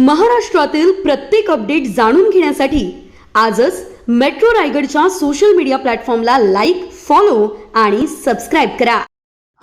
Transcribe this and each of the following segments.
महाराष्ट्रातील प्रत्येक अपडेट जाणून घेण्यासाठी आजच मेट्रो रायगडच्या सोशल मीडिया प्लॅटफॉर्मला लाईक फॉलो आणि सबस्क्राईब करा.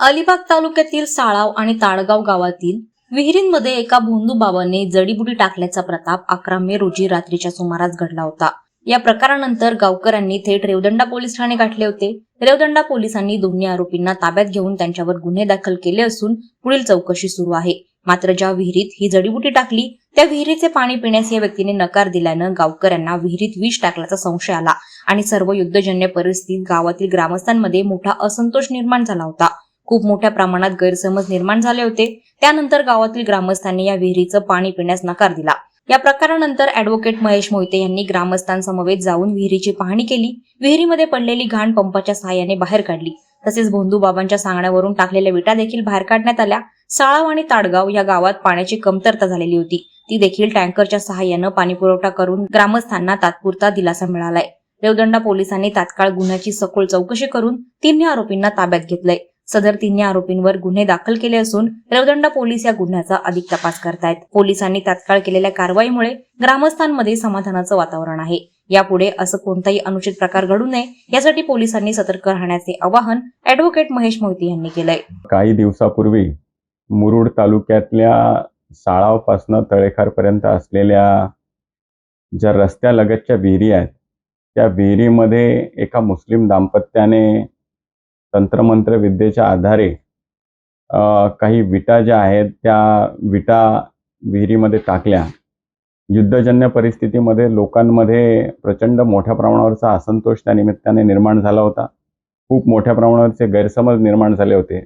अलिबाग तालुक्यातील साळाव आणि ताडगाव गावातील विहिरींमध्ये एका भोंदू बाबाने जडीबुटी टाकल्याचा प्रताप अकरा मे रोजी रात्रीच्या सुमारास घडला होता. या प्रकारानंतर गावकऱ्यांनी थेट रेवदंडा पोलीस ठाणे गाठले होते. रेवदंडा पोलिसांनी दोन्ही आरोपींना ताब्यात घेऊन त्यांच्यावर गुन्हे दाखल केले असून पुढील चौकशी सुरू आहे. मात्र ज्या विहिरीत ही जडीबुटी टाकली त्या विहिरीचे पाणी पिण्यास या व्यक्तीने नकार दिल्यानं गावकऱ्यांना विहिरीत विष टाकल्याचा संशय आला आणि सर्व युद्धजन्य परिस्थितीत गावातील ग्रामस्थांमध्ये मोठा असंतोष निर्माण झाला होता. खूप मोठ्या प्रमाणात गैरसमज निर्माण झाले होते. त्यानंतर गावातील ग्रामस्थांनी या विहिरीचं पाणी पिण्यास नकार दिला. या प्रकारानंतर अॅडव्होकेट महेश मोहिते यांनी ग्रामस्थांसमवेत जाऊन विहिरीची पाहणी केली. विहिरीमध्ये पडलेली घाण पंपाच्या सहाय्याने बाहेर काढली. तसेच भोंदू बाबांच्या सांगण्यावरून टाकलेल्या विटा देखील बाहेर काढण्यात आल्या. साळाव आणि ताडगाव या गावात पाण्याची कमतरता झालेली होती. ती देखील टँकरच्या सहाय्यानं पाणीपुरवठा करून ग्रामस्थांना तात्पुरता दिलासा मिळालाय. देवदंडा पोलिसांनी तात्काळ गुन्ह्याची सखोल चौकशी करून तिन्ही आरोपींना ताब्यात घेतलंय. सदर तिन्ही आरोपींवर गुन्हे दाखल केले असून रेवदंडा पोलीस या गुन्ह्याचा अधिक तपास करतायत. पोलिसांनी तात्काळ केलेल्या कारवाईमुळे ग्रामस्थांमध्ये समाधानाचं वातावरण आहे. यापुढे असं कोणताही अनुचित प्रकार घडू नये यासाठी पोलिसांनी सतर्क राहण्याचे आवाहन अॅडव्होकेट महेश मोहिते यांनी केलंय. काही दिवसापूर्वी मुरुड तालुक्यातल्या साळावपासनं तळेखारपर्यंत असलेल्या ज्या रस्त्यालगतच्या विहिरी आहेत त्या विहिरीमध्ये एका मुस्लिम दाम्पत्याने तंत्रमंत्र विद्येच्या आधारे काही विटा ज्या आहेत त्या विटा विहिरीमध्ये टाकल्या. युद्धजन्य परिस्थितीमध्ये लोकांमध्ये प्रचंड मोठ्या प्रमाणावरचा असंतोष त्या निमित्ताने निर्माण झाला होता. खूप मोठ्या प्रमाणावरचे गैरसमज निर्माण झाले होते.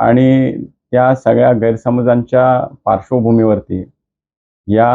आणि त्या सगळ्या गैरसमजांच्या पार्श्वभूमीवरती या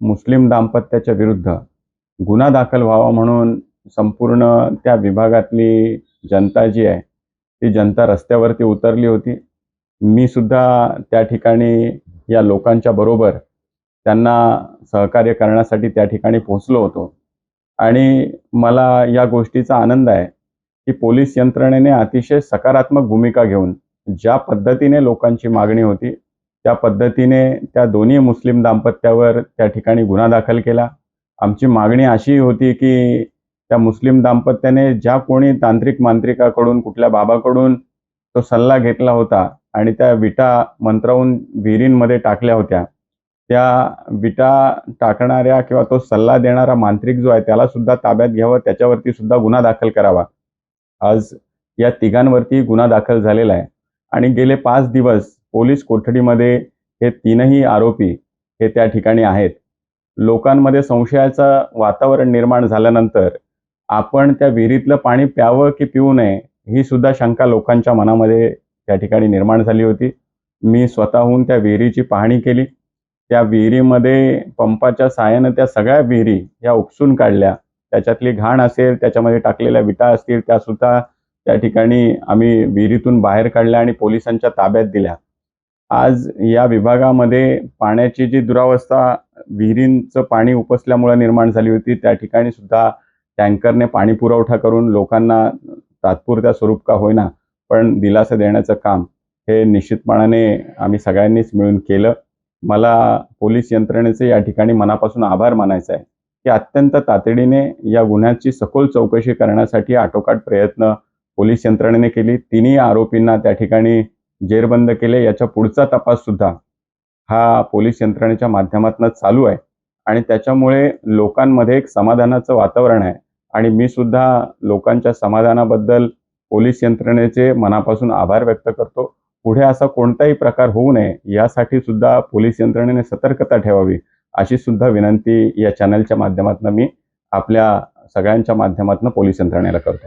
मुस्लिम दाम्पत्याच्या विरुद्ध गुन्हा दाखल व्हावा म्हणून संपूर्ण त्या विभागातली जनता जी आहे ती जनता रस्त्यावरती उतरली होती. मी सुद्धा त्या ठिकाणी या लोकांच्या बरोबर त्यांना सहकार्य करण्यासाठी त्या ठिकाणी पोहोचलो होतो. आणि मला या गोष्टीचा आनंद आहे की पोलीस यंत्रणेने अतिशय सकारात्मक भूमिका घेऊन ज्या पद्धतीने लोकांची मागणी होती त्या पद्धतीने त्या दोन्ही मुस्लिम दाम्पत्यावर त्या ठिकाणी गुन्हा दाखल केला. आमची मागणी अशी होती की त्या मुस्लिम दाम्पत्याने ज्या कोणी तांत्रिक मांत्रिकाकडून कुठल्या बाबाकडून तो सल्ला घेतला होता आणि त्या विटा मंत्रावून विहिरींमध्ये टाकल्या होत्या त्या विटा टाकणाऱ्या किंवा तो सल्ला देणारा मांत्रिक जो आहे त्याला सुद्धा ताब्यात घ्यावं त्याच्यावरती सुद्धा गुन्हा दाखल करावा. आज या तिघांवरती गुन्हा दाखल झालेला आहे. आणि गेले पाच दिवस पोलीस कोठडीमध्ये हे तीनही आरोपी हे त्या ठिकाणी आहेत. लोकांमध्ये संशयाचं वातावरण निर्माण झाल्यानंतर आपण त्या विहिरीतलं पाणी प्यावं की पिऊ नये ही सुद्धा शंका लोकांच्या मनामध्ये त्या ठिकाणी निर्माण झाली होती. मी स्वतःहून त्या विहिरीची पाहणी केली. त्या विहिरीमध्ये पंपाच्या सहाय्यानं त्या सगळ्या विहिरी या उपसून काढल्या. त्याच्यातली घाण असेल त्याच्यामध्ये टाकलेल्या विटा असतील त्या सुद्धा त्या ठिकाणी आम्ही विहिरीतून बाहेर काढल्या आणि पोलिसांच्या ताब्यात दिल्या. आज या विभागामध्ये पाण्याची जी दुरावस्था विहिरींचं पाणी उपसल्यामुळे निर्माण झाली होती त्या ठिकाणी सुद्धा टँकरने पाणी पुरवठा करून लोकांना तात्पुरत्या स्वरूप का होईना पण दिलासा देण्याचं काम हे निश्चितपणाने आम्ही सगळ्यांनीच मिळून केलं. मला पोलीस यंत्रणेचे या ठिकाणी मनापासून आभार मानायचा आहे की अत्यंत तातडीने या गुन्ह्याची सखोल चौकशी करण्यासाठी आटोकाट प्रयत्न पोलीस यंत्रणेने केली. तिन्ही आरोपींना त्या ठिकाणी जेरबंद केले. याच्या पुढचा तपास सुद्धा हा पोलीस यंत्रणेच्या माध्यमातून चालू आहे. आणि त्याच्यामुळे लोकांमध्ये एक समाधानाचं वातावरण आहे. आणि मी सुद्धा लोकांच्या समाधानाबद्दल पोलीस यंत्रणेचे मनापासून आभार व्यक्त करतो. पुढे असा कोणताही प्रकार होऊ नये यासाठी सुद्धा पोलीस यंत्रणेने सतर्कता ठेवावी अशी सुद्धा विनंती या चॅनलच्या माध्यमातून मी आपल्या सगळ्यांच्या माध्यमातून पोलीस यंत्रणेला करतो.